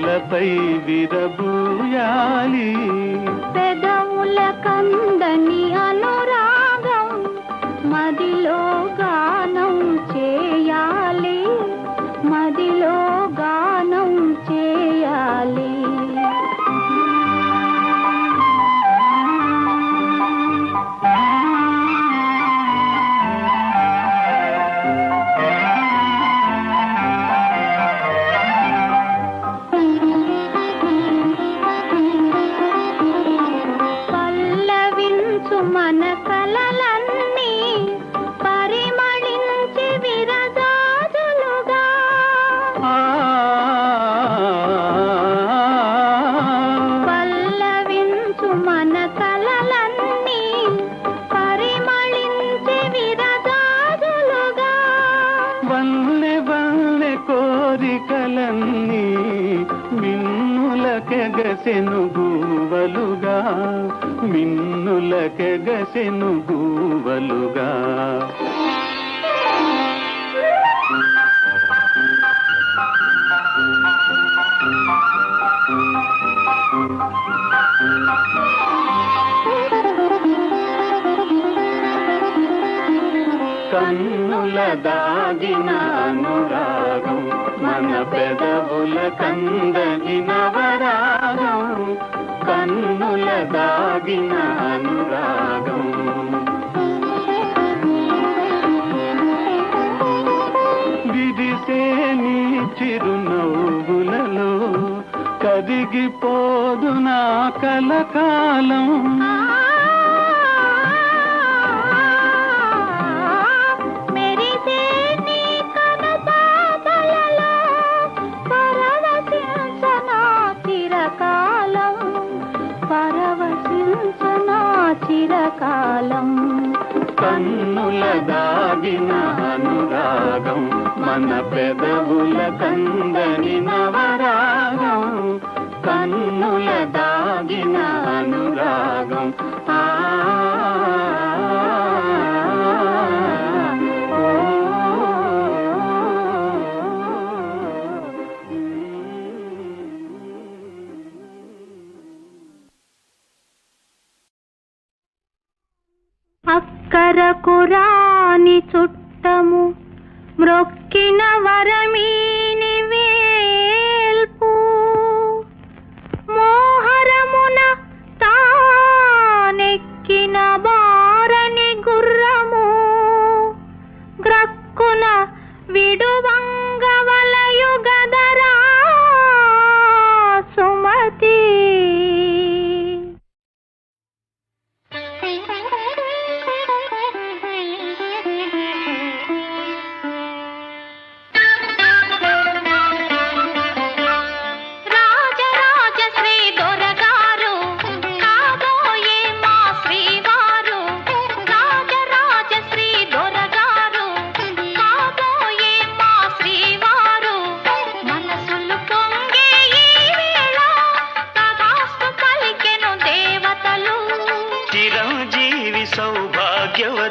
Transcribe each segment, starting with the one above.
పెదవులపై విరబూయాలి. పెదవుల కందని అను కన్నుల దాగిన అనురాగం మన పెదవుల కందగిన వరాగం కన్నుల దాగిన అనురాగం విదితే నీ చిరునవ్వులలో కదిగిపోదు నా కలకాలం. కందని నవరాగం కన్నుల దాగిన అనురాగం. ఆ అక్కర కురాని చుట్టము మ్రొక్కిన వరమీ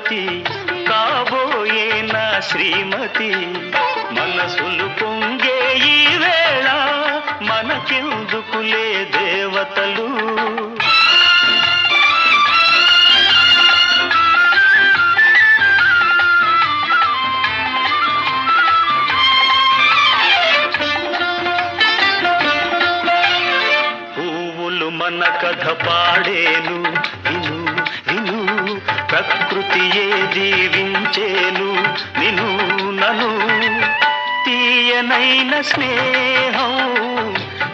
శ్రీమతి కాబోయే నా శ్రీమతి. మనసులు పొంగే ఈ వేళ మనకెందుకులే దేవతలు? జీవించేను నిను నను. తీయనైన స్నేహం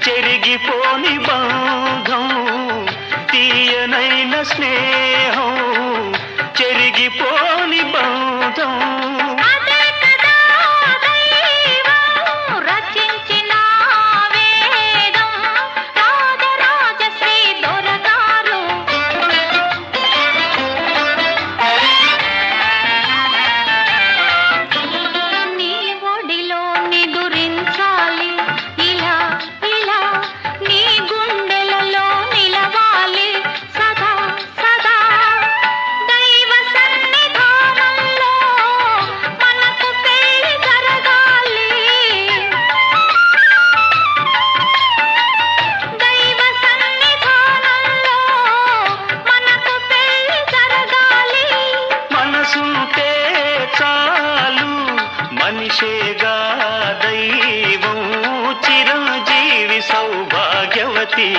చెరిగిపోని బంధం. తీయనైన స్నేహం చెరిగిపో మనిషేగా దైవం చిరంజీవి సౌభాగ్యవతి.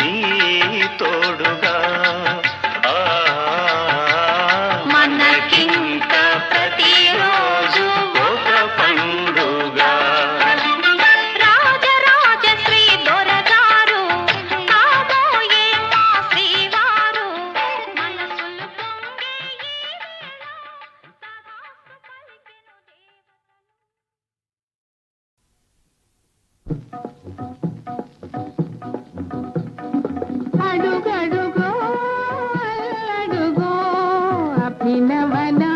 நீ ನವನ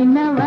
ಏನವ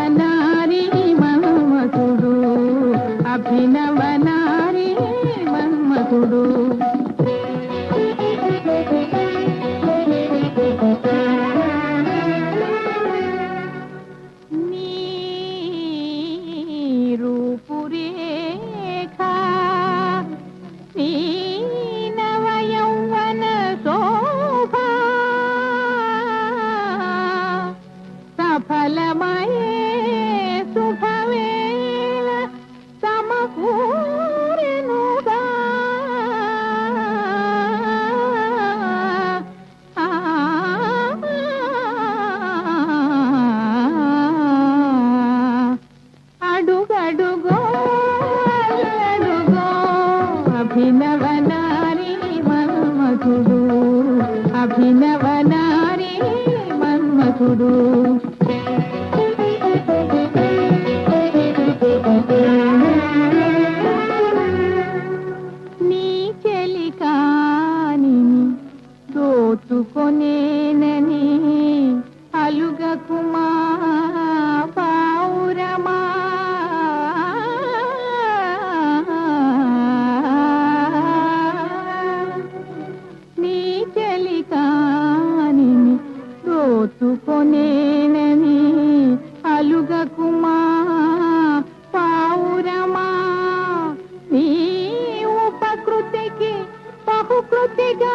ಕೊಟ್ಟಿಗ